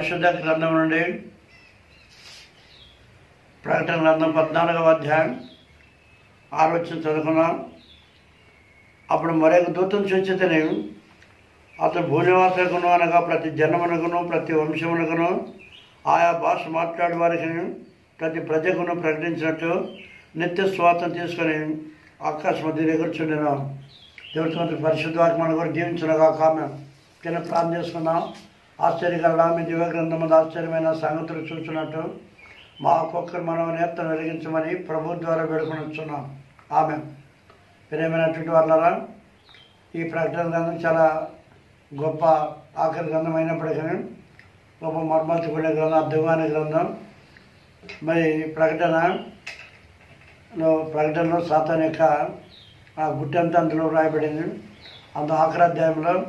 పరిశుద్ధ గ్రంథం నుండి ప్రకటన గ్రంథం పద్నాలుగవ అధ్యాయం ఆలోచన చదువుకున్నాం. అప్పుడు మరొక దూతం చూచితేనే అతడు భూనివాసులకును అనగా ప్రతి జన్మనకును ప్రతి వంశమునకును ఆయా భాష మాట్లాడే వారికి ప్రతి ప్రజకును ప్రకటించినట్టు నిత్య స్వాతం తీసుకొని ఆకాశం మధ్య ఎగుర్చుండినాం. దేవుడి వారికి మన కూడా దీవించునగా కామె చిన్న ప్రార్థన చేసుకున్నాం ఆశ్చర్యకరణ మీ దివ్య గ్రంథం మీద ఆశ్చర్యమైన సంగతులు చూస్తున్నట్టు మా ఒక్కొక్కరు మనం నేత వెలిగించమని ప్రభు ద్వారా వేడుకొని ఆమె. ప్రేమైనటువంటి వాళ్ళరా ఈ ప్రకటన గ్రంథం చాలా గొప్ప ఆఖరి గ్రంథం అయినప్పటికీ గొప్ప మర్మతి గ్రంథం అర్థమైన గ్రంథం. మరి ప్రకటనలో ప్రకటనలో సాతాన్ యొక్క ఆ గుట్టంతా అందులో రాయబడింది అందు ఆఖరి అధ్యాయంలో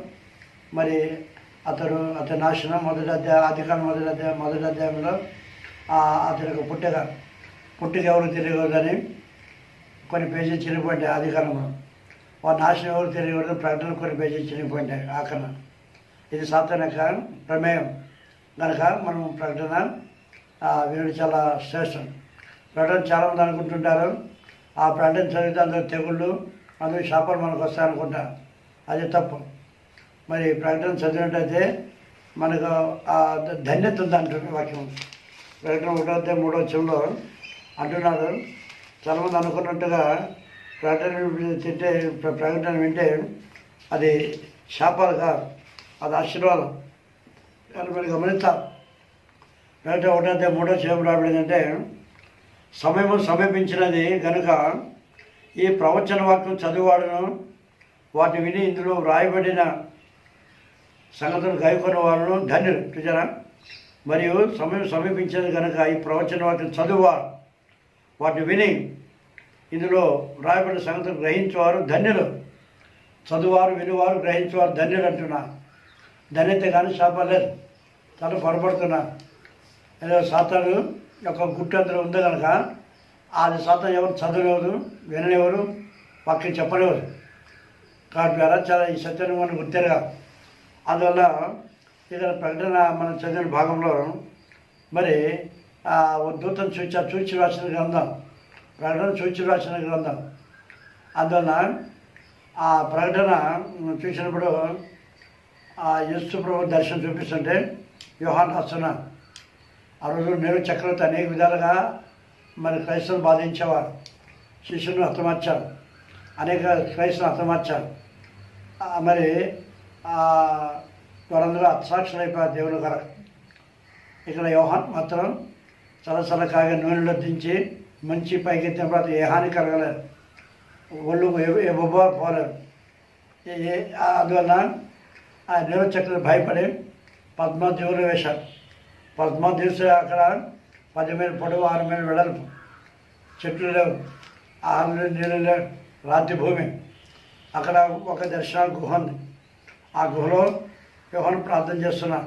మరి అతడు అతని నాశనం మొదటి అధ్యాయ అధికారం మొదటి అధ్యాయం మొదటి అధ్యాయంలో అతనికి యొక్క పుట్టక పుట్టుక ఎవరు తెలియకూడదని కొన్ని పేజీలు చిరిగిపోయింటాయి ఆదికాలంలో వారి నాశనం ఎవరు తెలియకూడదు ప్రకటన కొన్ని పేజీలు చిరిగిపోయింటాయి ఆఖరణ ఇది సాధారణ కారణం ప్రమేయం. కనుక మనం ప్రకటన ఆ, వినడం చాలా శ్రేష్టం. ప్రకటన చాలామంది అనుకుంటుంటారు ఆ ప్రకటన చదివితే అందరూ తెగుళ్ళు అందరూ శాపాలు మనకు వస్తాయనుకుంటారు అది తప్పు. మరి ప్రకటన చదివినట్టయితే మనకు ఆ ధన్యత ఉంది అంటున్న వాక్యం. ప్రకటన ఒకటో అధ్యాయం మూడో వచ్చంలో అంటున్నారు. చాలామంది అనుకున్నట్టుగా ప్రకటన తింటే ప్రకటన వింటే అది శాపాలు కాదు అది ఆశీర్వాదం. కానీ మీరు గమనిస్తారు ప్రకటన ఒకటో అధ్యాయం మూడో చేపలు రాబడిందంటే సమయము సమీపించినది కనుక ఈ ప్రవచన వాక్యం చదివాడును వాటిని విని ఇందులో వ్రాయబడిన సంగతులు గాయకున్న వాళ్ళను ధన్యులు. చూసారా మరియు సమయం సమీపించేది కనుక ఈ ప్రవచన వాటిని చదువువారు. వాటిని విని ఇందులో రాయబడిన సంగతులు గ్రహించేవారు ధన్యులు. చదువువారు వినివారు గ్రహించేవారు ధన్యులు అంటున్నా. ధన్యత కానీ శాపం లేదు. పొరపడుతున్నా. ఏదో సాతాను యొక్క గుట్టు అందులో ఉంది కనుక అది సాతం ఎవరు చదవలేదు వినలేవరు వాక్యం చెప్పలేవరు. కాబట్టి అలా చాలా ఈ సత్యాన్ని మనం గుర్తెరగా అందువల్ల ఇక్కడ ప్రకటన మనం చదివిన భాగంలో మరి ఉద్భుతం దూతం చూచి చూచి రాసిన గ్రంథం ప్రకటన చూచి రాసిన గ్రంథం. అందువల్ల ఆ ప్రకటన చూసినప్పుడు ఆ యేసు ప్రభు దర్శనం చూపిస్తుంటే వ్యూహాన్ రాస్తున్నా ఆ రోజు నేను చక్రవర్తి అనేక విధాలుగా మరి క్రైస్తవులు బాధించేవారు శిష్యులను హతమార్చారు అనేక క్రైస్తవులు హతమార్చారు. మరి ఆ, వారందరూ అత్సాక్షులు అయిపోయారు దేవుని కొరకు ఇక్కడ యోహాన్ మాత్రం చలసల కాగా నూనెలో దించి మంచి పైకెత్తిన తర్వాత ఏ హాని కలగలేదు ఒళ్ళు ఏ- ఏ బొబ్బ పోలేదు. ఏ- ఏ- ఆ- అందువల్ల ఆ నిరచక్రులు భయపడి పద్మదేవులు వేశారు. పద్మదేశ అక్కడ పది మైలు పొడవు ఆరు మైలు వెడల్పు. చెట్లు లేవు. ఆరు నీళ్ళు నీళ్ళు లేవు. రాతి భూమి. అక్కడ ఒక దర్శన గుహ ఉంది. ఆ గుహలో యోహన్ ప్రార్థన చేస్తున్నా.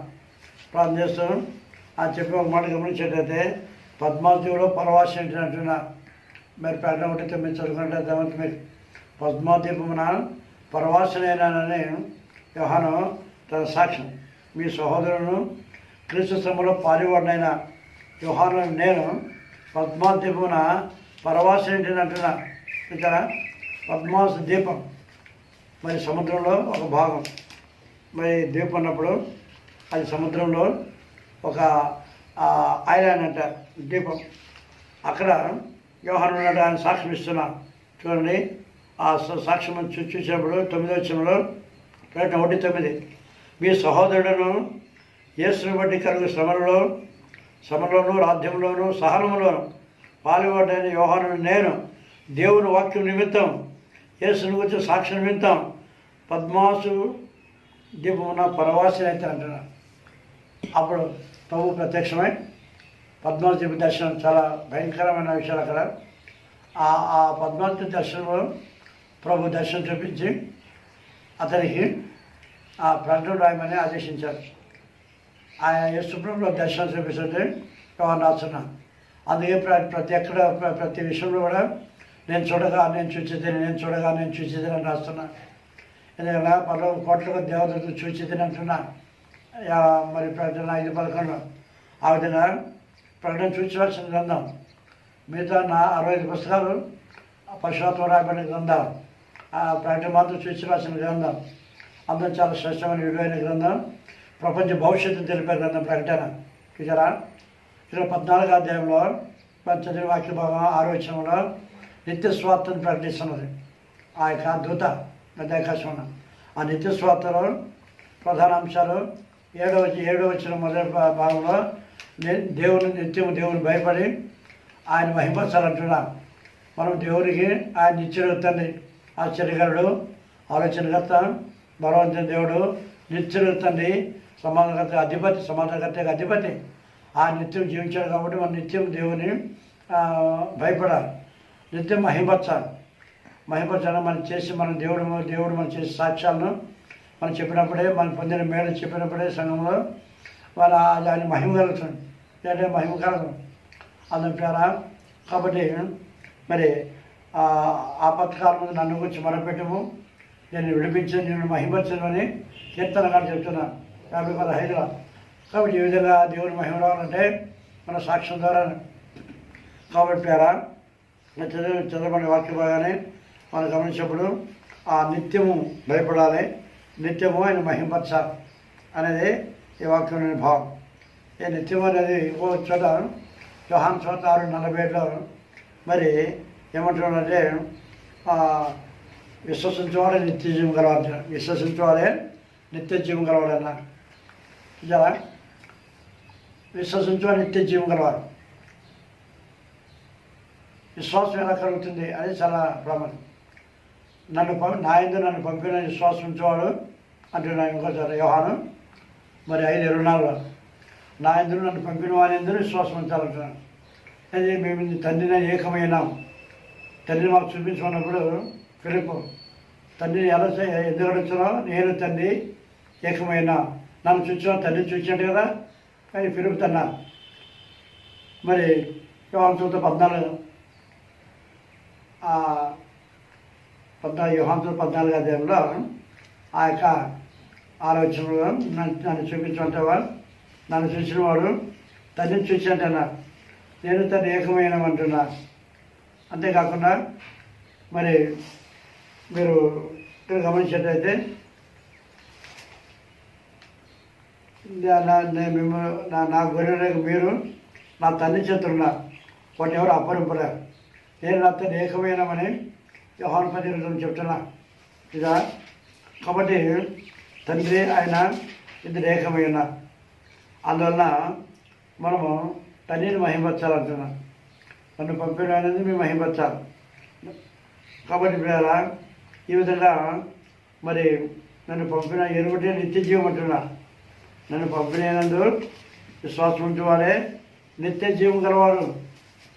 ప్రార్థన చేస్తున్నాను. ఆ చెప్పి ఒక మాట గమనించేటైతే పద్మావతిలో పరవాసి అంటున్నా. మరి పెట్టడం ఒకటి తొమ్మిది చదువుకుంటే అర్థమవుతుంది మీరు పద్మాదీపమున పరవాసనైనానని యోహాను తన సాక్ష్యం. మీ సహోదరును క్రీస్తు శ్రమలో పారివాడినైన యోహాను నేను పద్మాదీపమున పరవాసన అంటున్నా. ఇక్కడ పద్మాస దీపం. మరి సముద్రంలో ఒక భాగం. మరి ద్వీపం ఉన్నప్పుడు అది సముద్రంలో ఒక ఐలాండ్ అంట ద్వీపం. అక్కడ వ్యవహారం ఉన్నాడు ఆయన సాక్ష్యం ఇస్తున్నారు చూడండి ఆ సాక్ష్యం చూసినప్పుడు తొమ్మిదో వచ్చంలో ప్రకటన ఒకటి తొమ్మిది. మీ సహోదరుడును యేసుని బట్టి కలుగు శ్రమలలో శ్రమలోను రాజ్యంలోను సహనములోను పాల్గొడైన వ్యవహారం నేను దేవుని వాక్యం నిమిత్తం యేసుని గురించి సాక్ష్యం నిమిత్తం పద్మాసు దీపమున పరవాసి అయితే అంటున్నారు. అప్పుడు ప్రభు ప్రత్యక్షమై పద్మావతి దర్శనం చాలా భయంకరమైన విషయాలు అక్కడ. ఆ ఆ పద్మావతి దర్శనంలో ప్రభు దర్శనం చూపించి అతనికి ఆ ప్రకటన రాయమని ఆదేశించారు. ఆయన యేసుప్రభులో దర్శనం చూపిస్తుంటే వ్యవహారం రాస్తున్నా అందుకే ప్రతి ఎక్కడ ప్రతి విషయంలో కూడా నేను చూడగా నేను చూచిదని నేను చూడగా నేను చూచిదని అని రాస్తున్నాను ఎందుకంటే పలు కోట్లకు దేవతలు చూచిదని అంటున్నా. యా- మరి ప్రకటన ఐదు పదకొండు. ఆ విధంగా ప్రకటన చూసిన గ్రంథం. మిగతా నా అరవై ఐదు పుస్తకాలు పశుత్వం రాయబడిన గ్రంథం. ఆ ప్రకటన మాత్రం చూసి గ్రంథం. అందరం చాలా శ్రేష్టమైన విలువైన గ్రంథం. ప్రపంచ భవిష్యత్తును తెలిపే గ్రంథం ప్రకటన. చూసారా ఇరవై పద్నాలుగు అధ్యాయంలో మన వాక్య భాగం ఆరోచనలో నిత్య స్వార్థను ప్రకటిస్తున్నది. ఆ యొక్క దూత మధ్యాకాశం ఆ నిత్య ప్రధాన అంశాలు ఏడవ ఏడవ వచ్చిన మొదటి భాగంలో దేవుని నిత్యం దేవుని భయపడి ఆయన మహిమపరచాలంటున్నాం. మనం దేవునికి ఆయన నిత్యుడు తండ్రి ఆశ్చర్యకరుడు ఆలోచనకర్త బలవంతుని దేవుడు నిత్యుడు తండ్రి సమాధానకర్త అధిపతి సమాధానకర్త అధిపతి. ఆ నిత్యం జీవించాడు కాబట్టి మనం నిత్యం దేవుని భయపడాలి. నిత్యం మహిమపరచాలి. మహిమపరచాలి మనం చేసి మన దేవుడు దేవుడు మనం చేసే సాక్ష్యాలను మనం చెప్పినప్పుడే మనం పొందిన మేలు చెప్పినప్పుడే సంఘంలో వాళ్ళ దాని మహిమ కలుగుతుంది. లేదంటే మహిమ కలగదు అందుని పేరా కాబట్టి మరి ఆ ఆపత్కాలం ముందు నన్ను గురించి మొరపెట్టము. నేను విడిపించను నేను మహిమర్చనని కీర్తన గారు చెప్తున్నాను యాభై పదహైదులో. కాబట్టి ఈ విధంగా దేవుని మహిమ రావాలంటే మన సాక్ష్యం ద్వారా కాబట్టి పేరా చదువు చదవబడిన వాక్య మనం గమనించినప్పుడు ఆ నిత్యము భయపడాలి. నిత్యము ఆయన మహిమర్చ అనేది ఈ వాక్యంలోని భావం. ఈ నిత్యం అనేది ఇంకో చోట జహాన్ చోట ఆరు నలభైలో మరి ఏమంటున్నారంటే విశ్వసించేవాడే నిత్య జీవం గలవాడు. విశ్వసించేవాడే నిత్య జీవం గలవాడు అన్నారు చూసారా విశ్వసించేవాడు నిత్య జీవం గలవాడు. విశ్వాసం ఎలా కలుగుతుంది అది చాలా ప్రమాదం. నన్ను పంపి నా ఎందు నన్ను పంపిన విశ్వాసం ఉంచేవాడు అంటున్నాను ఇంకోసారి వ్యవహారం మరి ఐదు ఇరవై నాలుగు. నా నన్ను పంపిన వారి ఎందుకు విశ్వాసం ఉంచాలంటున్నాను. అది మేము తండ్రిని ఏకమైనాం. తండ్రిని మాకు చూపించుకున్నప్పుడు ఫిలిప్ తండ్రిని ఎలా ఎందుకు అడుగుతున్నావు? నేను తండ్రి ఏకమైనా. నన్ను చూసిన తండ్రి చూసాడు కదా? కానీ ఫిలిప్ తన్నా మరి వ్యవహారం చూద్దాం పద్నాలుగు. ఆ పద్నాలుగు యోహాన్ పద్నాలుగు అధ్యాయంలో ఆ యొక్క ఆలోచనలో నన్ను నన్ను చూపించమంటావా నన్ను చూసిన వాడు తండ్రిని చూసినట్టన్నా నేను తను ఏకమైనమంటున్నా అంతేకాకుండా మరి మీరు ఇక్కడ గమనించినట్టయితే నా- నా- నేను మిమ్మల్ని నా గొర్రెలకు మీరు నా తల్లి చేతున్నా వాటిని ఎవరు అప్పరింపలేరు. నేను నా తను ఏకమైనమని యోహాన్ పత్రికలు చెప్తున్నా. ఇదా కాబట్టి తండ్రి ఆయన ఇద్దరు ఏకమై అందువల్ల అందువలన మనము తండ్రిని మహిమపరచాలంటున్నాం నన్ను పంపిన అనేది మేము మహిమపరచాలి కాబట్టి పిల్లల ఈ విధంగా మరి నన్ను పంపిన ఎరుగుటే నిత్య జీవం అంటున్నా నన్ను పంపినందు విశ్వాసం ఉంచేవాడే నిత్య జీవం గలవాడు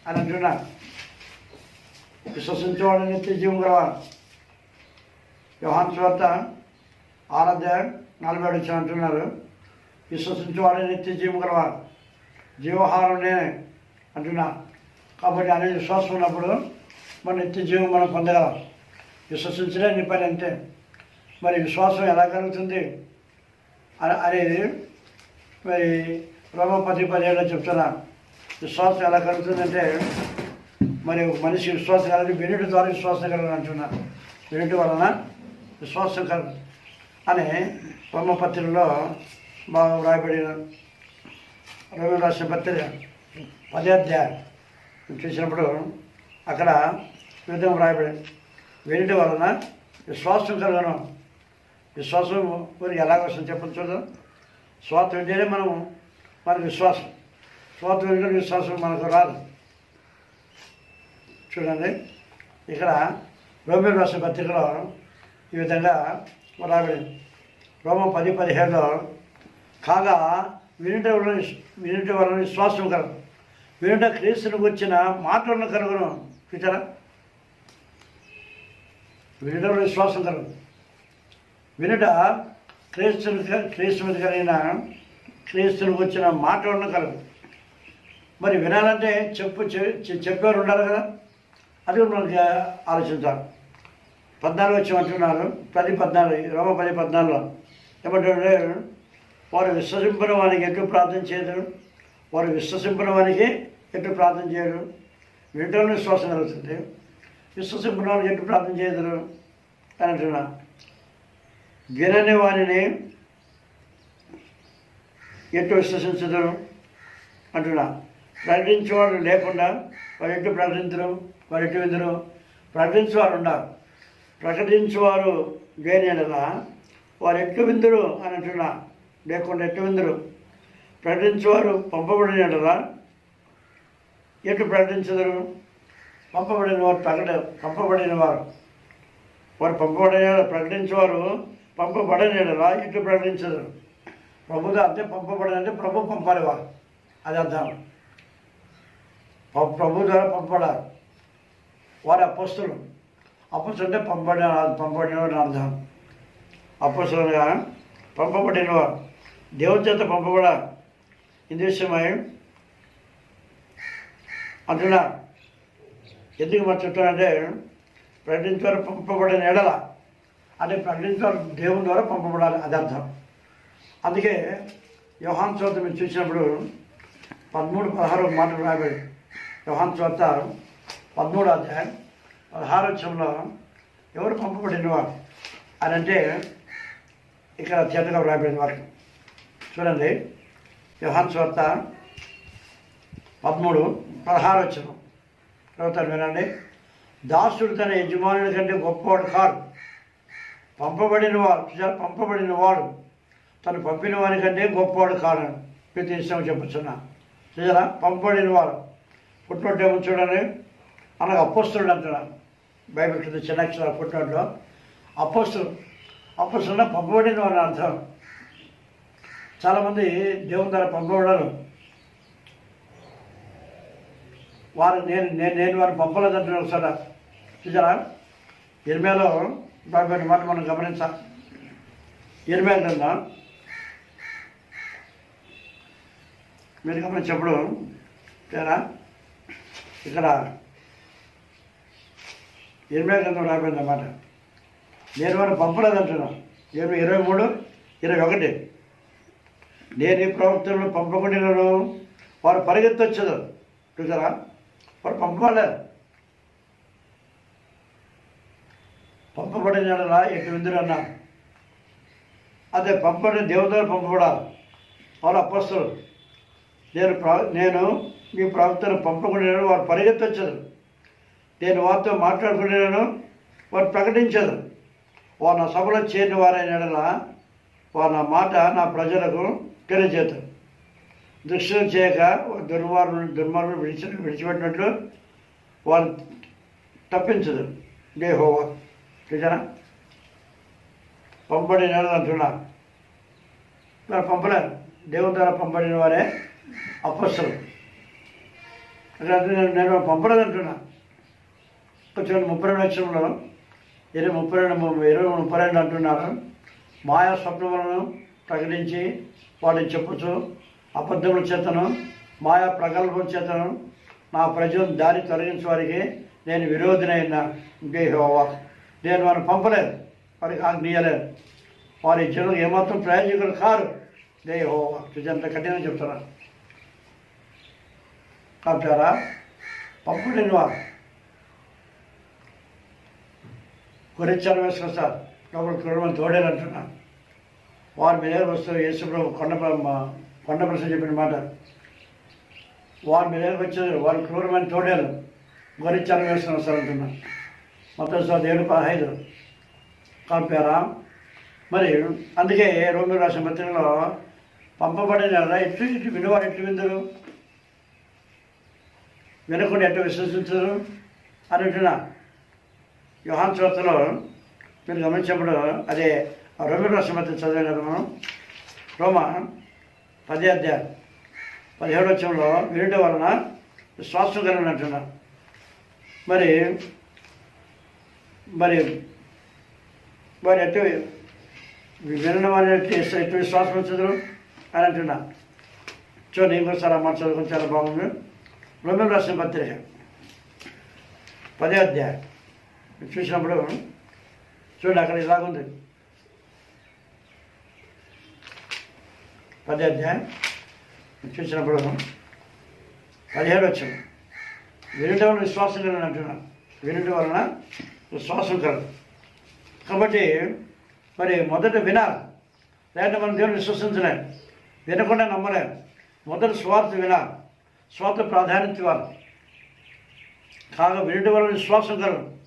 అని అంటున్నా విశ్వసించేవాడు నిత్య జీవం గలవాడు యోహాన్ స్వార్త ఆరాధ్య నలభై వచ్చి అంటున్నారు. విశ్వసించేవాడే నిత్య జీవం గలవాడు జీవహారం నేనే అంటున్నారు కాబట్టి అనే విశ్వాసం ఉన్నప్పుడు మన నిత్య జీవం మనం పొందగలం. విశ్వసించలే నీ పని అంతే. మరి విశ్వాసం ఎలా కలుగుతుంది? అనేది మరి రోమ పది పదిహేడులో చెప్తున్నా. విశ్వాసం ఎలా కలుగుతుందంటే మరి మనిషి విశ్వాసం కలగదు వినుటి ద్వారా విశ్వాసం కలగదు అంటున్నా. వినుటి వలన విశ్వాసం కల అని రోమ పత్రికలో బాగా వ్రాయబడిన రోమ రాసిన పత్రిక పదే అధ్యాయం చూసినప్పుడు అక్కడ విధంగా వ్రాయబడింది వినుటి వలన విశ్వాసం కలగను విశ్వాసం మరి ఎలాగ వస్తుంది చెప్పండి చూద్దాం. స్వాత మనం మనకు విశ్వాసం. స్వాత వింటే విశ్వాసం మనకు రాదు. చూడండి. ఇక్కడ రోమిల్ రాసిన పత్రికలో ఈ విధంగా రాబడింది రోమం పది పదిహేడులో కాగా వినుట వలన వినుట వలన విశ్వాసం కలదు. వినుట క్రీస్తుని వచ్చిన మాటలను కలుగును చూచారా వినుట విశ్వాసం కలదు. వినుట క్రీస్తుని క్రీస్తు మీద కలిగిన క్రీస్తుని వచ్చిన మాటలను కలదు. మరి వినాలంటే చెప్పు చె- చెప్పేవారు ఉండాలి కదా? అది మనకి ఆలోచించాలి పద్నాలుగు వచ్చి అంటున్నారు. పది పద్నాలుగు రోమ పది పద్నాలుగులో. ఏమంటుంటే వారు విశ్వసింపడం వానికి ఎటు ప్రార్థన చేయరు వారు విశ్వసింపడం వానికి ఎటు ప్రార్థన చేయరు. వినటం విశ్వాసం కలుగుతుంది. విశ్వసింపడం వానికి ఎటు ప్రార్థన చేయరు అని అంటున్నా. వినని వారిని ఎటు విశ్వసించదు అంటున్నా. ప్రకటించేవాడు లేకుండా వారు ఎటు ప్రకటించరు? వారు ఎటు విందరు ప్రకటించేవారు ఉన్నారు. ప్రకటించేవారు లేని వారు ఎట్లు విందురు అని అంటున్నా లేకుండా ఎట్లు విందురు ప్రకటించేవారు పంపబడిన ఎటు ప్రకటించదురు? పంపబడిన వారు ప్రకట పంపబడిన వారు. వారు పంపబడిన ప్రకటించేవారు పంపబడనేలా ఎటు ప్రకటించదు ప్రభుగా అంటే పంపబడదంటే ప్రభు పంపాలి వారు అది అర్థం. ప- ప్రభు ద్వారా పంపబడాలి. వారి అపస్తులు. అపస్తులు అంటే పంపబడిన పంపబడిన అర్థం. అపస్తులుగా పంపబడిన వారు దేవుని చేత పంపబడ ఇది అంటున్నా ఎందుకు మరి చెప్తానంటే ప్రకటించారు పంపబడిన ఎడల అంటే ప్రకటించారు దేవుని ద్వారా పంపబడాలి అది అర్థం. అందుకే యోహాన్ చోత మీరు చూసినప్పుడు పదమూడు పదహారు మాటలు రాబడి యోహాన్ చోత పదమూడు అధ్యాయం పదహారు వచ్చంలో ఎవరు పంపబడినవారు అని అంటే ఇక్కడ చేతగా వ్రాయబడిన వారికి చూడండి యోహాన్ స్వార్త పదమూడు పదహారు వచ్చిన చదువుతాను వినండి. దాసుడు తన యజమానుడి కంటే గొప్పవాడు కాదు పంపబడిన వాడు పంపబడిన వాడు తను పంపిన వాని కంటే గొప్పవాడు కాదు ప్రతి విషయం చెప్పుతున్నా చూసారా పంపబడిన వాడు పుట్టినోటేమో చూడండి. అలాగే అప్పస్తుడు అంటున్నాను బైబిల్ కింద చిన్న అక్షరాలు పుట్టినోట్లో అపోస్తుడు అపోస్తుడు పంపబడిన వాళ్ళ అర్థం. చాలామంది దేవుని ద్వారా పంపబడరు. వారు నేను నేను నేను వారిని పంపలేదంటున్నారు ఒకసారి. చూసారా? ఇరిమేలో బాబు మాట మనం గమనించాలి ఇరవై గ్రంథం. మీరు గమనించినప్పుడు తేరా ఇక్కడ ఇరవై గ్రంథం రాకపోయింది అన్నమాట నేను వారిని పంపలేదంటున్నాను నేను ఇరవై మూడు ఇరవై ఒకటి. నేను ఈ ప్రవక్తలను పంపకుండా వారు పరిగెత్తొచ్చదు. చూసారా? వారు పంపలేదు పంపబడిన ఎటు విందురు అదే పంపబడిన దేవతలు పంపబడాలి. వాళ్ళు అప్పస్తులు నేను ప్ర నేను మీ ప్రవక్తను పంపకుండా వారు పరిగెత్తొచ్చదు. నేను వారితో మాట్లాడుకునేను వారు ప్రకటించదు వారు నా సభలో చేరిన వారైన ఎడల వారు నా మాట నా ప్రజలకు తెలియజేతారు దృష్టిలో చేయక దుర్మార్గులు దుర్మార్గులు విడిచి విడిచిపెట్టినట్లు వారు తప్పించదు. దేహోవా చూసారా నిజనా పంపడిన అంటున్నా. మరి పంపలేరు. దేవుని ద్వారా పంపడిన వారే అపస్సులు నేను నేను పంపలేదు అంటున్నా చూడండి ముప్పై రెండు లక్షల్లో ఇరవై ముప్పై రెండు ఇరవై ముప్పై రెండు అంటున్నారు. మాయా స్వప్నములను ప్రకటించి వాటిని చెప్పచ్చు అబద్ధముల చేతను మాయా ప్రగల్భం చేతను నా ప్రజలను దారి తొలగించే వారికి నేను విరోధినైన దేహోవా నేను వారిని పంపలేదు వారికి ఆజ్ఞయలేదు వారి జనులు ఏమాత్రం ప్రయోజకులు కారు. దేహోవా చూసేంత కఠినంగా చెప్తున్నారు. కాబట్టి పంపడిన వారు గురించాలు వేసుకుని సార్. లోపల కుటుంబం తోడేలు అంటున్నాను వారు మీ దగ్గర వస్తూ యేసుప్రభు కొండ కొండ ప్రశ్న చెప్పిన మాట. వారు మీ దగ్గరకు వచ్చేది వారి క్రూరమైన తోడేలు గొరిచ్చాలు వేసుకుని సార్ అంటున్నాను మొత్తం సార్ ఏడు పదహైదు. కలిపారా. మరి అందుకే రోమి రాసిన పత్రికలో పంపబడిన ఎడల ఎట్లు ఇటు వినువారు ఎట్లు విందరు? వినకుండా ఎట్లా విశ్వసించరు? అని అంటున్నా యోహాన్ చోతలో మీరు గమనించినప్పుడు అదే రోమి రాష్ట్రపతి పత్రిక చదివాం కదా మనం? రోమ పదే అధ్యాయం పదిహేడు వచ్చంలో వినుట వలన విశ్వాసం కలిగిన మరి మరి వారు ఎటు వినడం వారి ఎటు విశ్వాసం వచ్చేది అని అంటున్నా చూడండి ఇంకోసారి అమ్మ చదువుకుని చాలా బాగుంది. రోమిల్ రాసిన పత్రిక పదే అధ్యాయం చూసినప్పుడు చూడండి అక్కడ ఇలాగుంది పది అధ్యాయం చూసినప్పుడు పదిహేడు వచ్చింది. వినటం వలన విశ్వాసం కలగని అంటున్నాను వినటం వలన విశ్వాసం కలదు. కాబట్టి మరి మొదట వినాలి. లేదంటే మనం దేవుని విశ్వసించలేం వినకుండా నమ్మలేం మొదట స్వార్థ వినాలి. స్వార్థ ప్రాధాన్యత ఇవ్వాలి. కాగా వినటం వలన విశ్వాసం కలదు.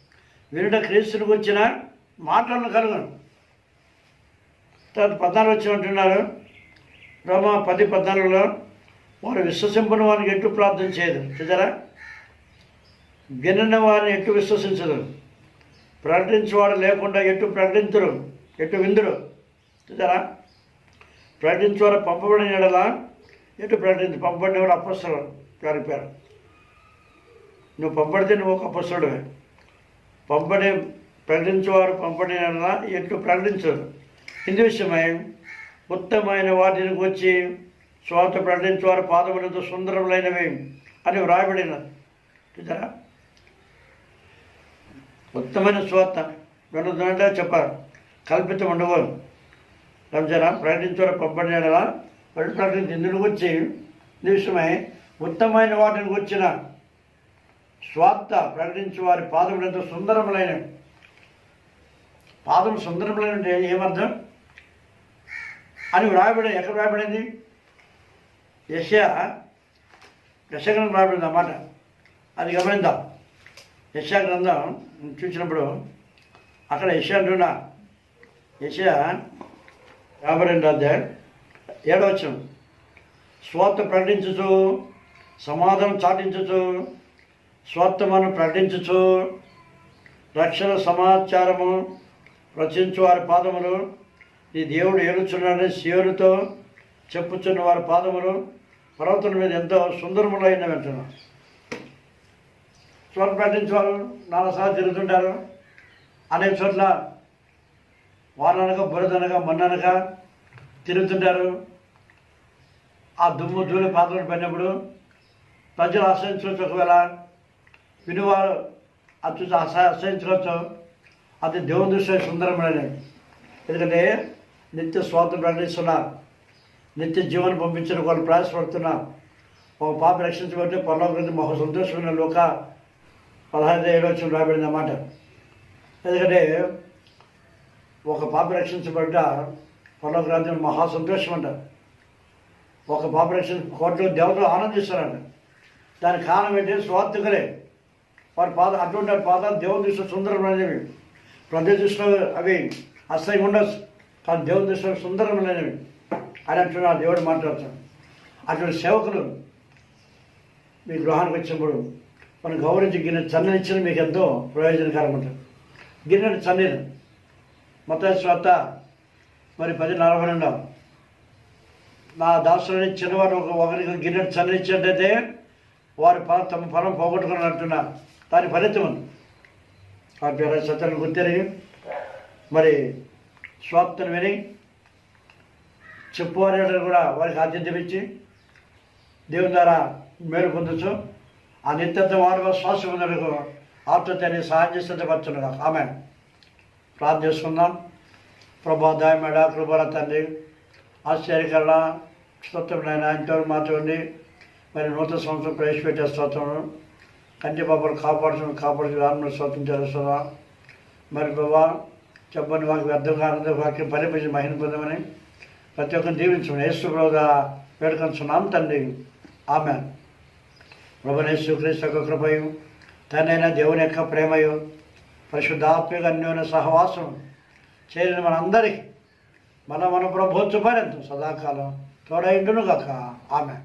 వినుట క్రీస్తుని గురించిన మాటలను కలగను తర్వాత పద్నాలుగు వచ్చి అంటున్నారు రోమ పది పద్నాలుగులో వారు విశ్వసింపని వారికి ఎటు ప్రార్థన చేయదు. చూసారా? వినని వారిని ఎటు విశ్వసించదు. ప్రకటించేవాడు లేకుండా ఎటు ప్రకటించరు ఎటు విందురు? చూసారా? ప్రకటించేవారు పంపబడిన ఎడలా ఎటు ప్రకటించు? పంపబడినవాడు అపస్సులు గారి పేరు. నువ్వు పంపడితే నువ్వు ఒక అపస్సుడువే పంపడే ప్రకటించేవారు పంపడే ఎట్లు ప్రకటించరు. ఇందు విషయమై ఉత్తమైన వాటిని వచ్చి స్వాత ప్రకటించేవారు పాదములతో సుందరములైనవి అని వ్రాయబడిన చూసారా? ఉత్తమైన స్వాత వినొద్దంటే చెప్పారు. కల్పితం ఉండవు రంజారా ప్రకటించేవారు పంపడినలా వాడు ప్రకటించి ఇందులో వచ్చి విషయమై ఉత్తమైన వాటిని వచ్చిన స్వార్థ ప్రకటించే వారి పాదములతో సుందరములైనవి. పాదం సుందరములైన అంటే ఏమర్థం అని వ్రాయబడి ఎక్కడ వ్రాయబడింది? యశా యశగ్రంథం వ్రాయబడింది అన్నమాట. అది గమనిద్దాం. యశా గ్రంథం చూసినప్పుడు అక్కడ యశ అంటున్నా. యశ యాభై రెండు అధ్యాయం ఏడవచ్చు స్వార్థ ప్రకటించుచు సమాధానం చాటించుచు స్వార్థమను ప్రకటించుచు రక్షణ సమాచారము రచించు వారి పాదములు. ఈ దేవుడు ఏలుచున్నాడని శివునితో చెప్పుచున్న వారి పాదములు పర్వతం మీద ఎంతో సుందరములైన వెంటనే. చోట ప్రకటించేవారు నాలుగుసార్లు తిరుగుతుంటారు. అనేక చోట్ల వాననక బురదనక మన్ననగా తిరుగుతుంటారు. ఆ దుమ్ము ధూళి పాత్రలు పడినప్పుడు ప్రజలు ఆశ్రయించవచ్చు ఒకవేళ వినివారు అది చూసి ఆశ్రయించవచ్చు అది దేవుని దృష్టి సుందరమైనది. ఎందుకంటే నిత్య స్వాతంత్రం ప్రకటిస్తున్నారు నిత్య జీవనం పంపించిన వాళ్ళు ప్రయాసపడుతున్నారు. ఒక పాప రక్షించబడితే పరలోకృతి మహా సంతోషమైన లోక పదహైదు ఏడు వచ్చిన రాబడింది అన్నమాట. ఎందుకంటే ఒక పాప రక్షించబడ్డ పరలోక రాజ్యం మహా సంతోషం అంట. ఒక పాప రక్షించ కోట్లు దేవతలు ఆనందిస్తారంట దానికి కారణం ఏంటి? స్వార్థకులే. వారి పాద అటువంటి వారి పాదాలు దేవుని దృష్టిలో సుందరమైనవి. ప్రతి దృష్టిలో అవి అసహ్యం ఉండొచ్చు కానీ దేవుని దృష్టిలో సుందరమైనవి. అని అంటున్నారు దేవుడు మాట్లాడుతున్నాడు. అటువంటి సేవకులు మీ గృహానికి వచ్చినప్పుడు మనం గౌరవించి గిన్నె చన్ననిచ్చిన మీకు ఎంతో ప్రయోజనకరం ఉంటుంది. గిన్నె చన్నీరు మొత్తం స్వత మరి పది నలభై రెండు. నా దాసులని చిన్నవారు ఒక ఒకరికి గిన్నె చన్ననిచ్చినట్టయితే వారి తమ ఫలం పోగొట్టుకున్నట్టున్నారు దాని ఫలితం ఉంది ఆ పేరు సత్యాన్ని గుర్తెరిగి మరి స్వాప్తను విని చెప్పువారి కూడా వారికి ఆతిథ్యం ఇచ్చి దేవుని ద్వారా మేలు పొందొచ్చు ఆ నిత్యంత వారు శ్వాస పొందడానికి ఆత్మతని సహాయం చేస్తే పరచును ఆమె ప్రార్థన చేసుకుందాం. ప్రభా దాయమేడ కృపల తండ్రి ఆశ్చర్యకరణ స్తోత్రమైన ఇంతవరకు మాత్రం మరి నూతన సంవత్సరం ప్రవేశపెట్టే స్తోత్రం కంటి పాపలు కాపాడుతున్న కాపాడుతున్న ఆత్మ స్తోత్రం చేస్తున్నా. మరి బాబా చెప్పని వాకి వ్యర్థం కానందుకు వాక్యం పరిపించి మహిళ పొందమని ప్రతి ఒక్కరిని దీవించమని యేసు ప్రభు వేడుకొంచున్నాం తండ్రి. ఆమె ప్రభునేసు క్రీస్తు యొక్క కృపయు తనైన దేవుని యొక్క ప్రేమయు పరిశుద్ధాత్మిక అన్యోన్య సహవాసం చేరిన మనందరికీ మన మన ప్రభుత్వ పర్యంతం సదాకాలం తోడైండును కాక ఆమె